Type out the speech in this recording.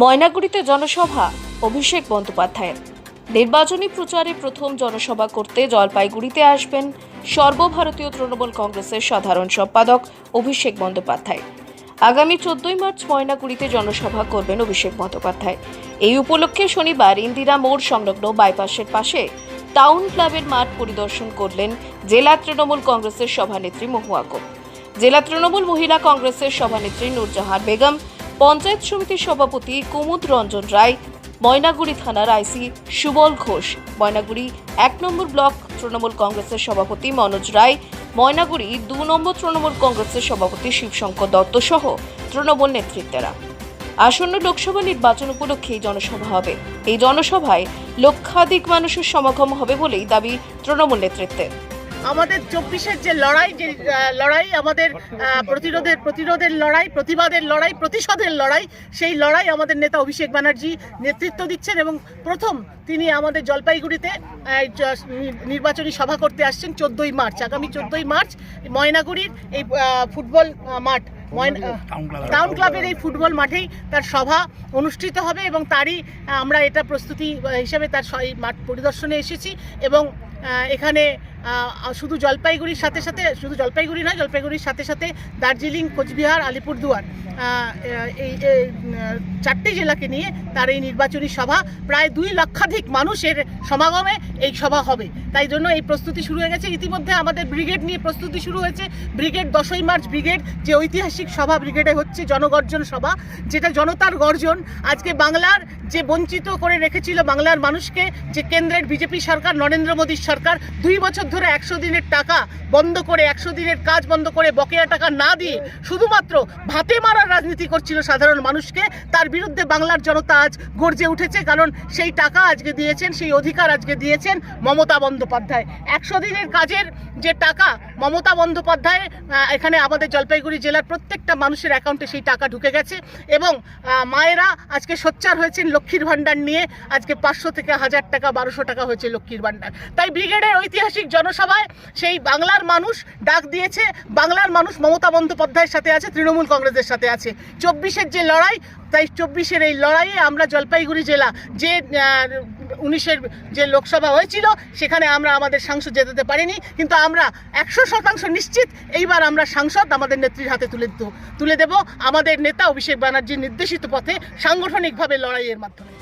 ময়নাগুড়িতে জনসভা, অভিষেক বন্দ্যোপাধ্যায়ের। নির্বাচনী প্রচারে প্রথম জনসভা করতে জলপাইগুড়িতে আসবেন সর্বভারতীয় তৃণমূল কংগ্রেসের সাধারণ সম্পাদক অভিষেক বন্দ্যোপাধ্যায়। আগামী চোদ্দই মার্চ ময়নাগুড়িতে জনসভা করবেন অভিষেক বন্দ্যোপাধ্যায়। এই উপলক্ষে শনিবার ইন্দিরা মোড় সংলগ্ন বাইপাসের পাশে টাউন ক্লাবের মাঠ পরিদর্শন করলেন জেলা তৃণমূল কংগ্রেসের সভানেত্রী মহুয়া গোপ। জেলা তৃণমূল মহিলা কংগ্রেসের সভানেত্রী নূরজাহান বেগম পঞ্চায়েত সমিতির সভাপতি কুমুদ রঞ্জন রায়, ময়নাগুড়ি থানার আইসি সুবল ঘোষ, ময়নাগুড়ি এক নম্বর ব্লক তৃণমূল কংগ্রেসের সভাপতি মনোজ রায়, ময়নাগুড়ি দু নম্বর তৃণমূল কংগ্রেসের সভাপতি শিবশঙ্কর দত্ত সহ তৃণমূল নেতৃত্বেরা। আসন্ন লোকসভা নির্বাচন উপলক্ষে জনসভা হবে। এই জনসভায় লক্ষাধিক মানুষের সমাগম হবে বলেই দাবি তৃণমূল নেতৃত্বের। আমাদের চব্বিশের যে লড়াই যে লড়াই, আমাদের প্রতিরোধের প্রতিরোধের লড়াই, প্রতিবাদের লড়াই, প্রতিশোধের লড়াই, সেই লড়াই আমাদের নেতা অভিষেক ব্যানার্জি নেতৃত্ব দিচ্ছেন এবং প্রথম তিনি আমাদের জলপাইগুড়িতে নির্বাচনী সভা করতে আসছেন চোদ্দোই মার্চ, আগামী চোদ্দোই মার্চ, ময়নাগুড়ির এই ফুটবল মাঠ টাউন ক্লাবের এই ফুটবল মাঠেই তার সভা অনুষ্ঠিত হবে এবং তারই আমরা এটা প্রস্তুতি হিসাবে তার মাঠ পরিদর্শনে এসেছি এবং এখানে শুধু জলপাইগুড়ির সাথে সাথে, শুধু জলপাইগুড়ি নয়, জলপাইগুড়ির সাথে সাথে দার্জিলিং, কোচবিহার, আলিপুরদুয়ার এই চারটে জেলাকে নিয়ে তার এই নির্বাচনী সভা প্রায় দুই লক্ষাধিক মানুষের সমাগমে এই সভা হবে। তাই জন্য এই প্রস্তুতি শুরু হয়ে গেছে। ইতিমধ্যে আমাদের ব্রিগেড নিয়ে প্রস্তুতি শুরু হয়েছে। ব্রিগেড দশই মার্চ ব্রিগেড, যে ঐতিহাসিক সভা ব্রিগেডে হচ্ছে জনগর্জন সভা, যেটা জনতার গর্জন। আজকে বাংলার যে বঞ্চিত করে রেখেছিল বাংলার মানুষকে, যে কেন্দ্রের বিজেপি সরকার, নরেন্দ্র মোদীর সরকার, দুই বছর ধরে একশো দিনের টাকা বন্ধ করে, একশো দিনের কাজ বন্ধ করে বকেয়া টাকা না দিয়ে শুধুমাত্র ভাতে মারার রাজনীতি করছিল সাধারণ মানুষকে, তার বিরুদ্ধে বাংলার জনতা আজ গর্জে উঠেছে, কারণ সেই টাকা আজকে দিয়েছেন, সেই অধিকার আজকে দিয়েছেন মমতা বন্দ্যোপাধ্যায়। একশো দিনের কাজের যে টাকা মমতা বন্দ্যোপাধ্যায় এখানে আমাদের জলপাইগুড়ি জেলার প্রত্যেকটা মানুষের অ্যাকাউন্টে সেই টাকা ঢুকে গেছে এবং মায়েরা আজকে সোচ্চার হয়েছেন লক্ষ্মীর ভাণ্ডার নিয়ে আজকে পাঁচশো থেকে হাজার টাকা, বারোশো টাকা হয়েছে লক্ষ্মীর ভাণ্ডার। তাই ব্রিগেডের ঐতিহাসিক জনসভায় সেই বাংলার মানুষ ডাক দিয়েছে, বাংলার মানুষ মমতা বন্দ্যোপাধ্যায়ের সাথে আছে, তৃণমূল কংগ্রেসের সাথে আছে। চব্বিশের যে লড়াই, তাই চব্বিশের এই লড়াইয়ে আমরা জলপাইগুড়ি জেলা যে উনিশের যে লোকসভা হয়েছিল, সেখানে আমরা আমাদের সাংসদ যেতে পারিনি, কিন্তু আমরা একশো শতাংশ নিশ্চিত এইবার আমরা সাংসদ আমাদের নেত্রীর হাতে তুলে তুলে দেব। আমাদের নেতা অভিষেক ব্যানার্জির নির্দেশিত পথে সাংগঠনিকভাবে লড়াইয়ের মাধ্যমে।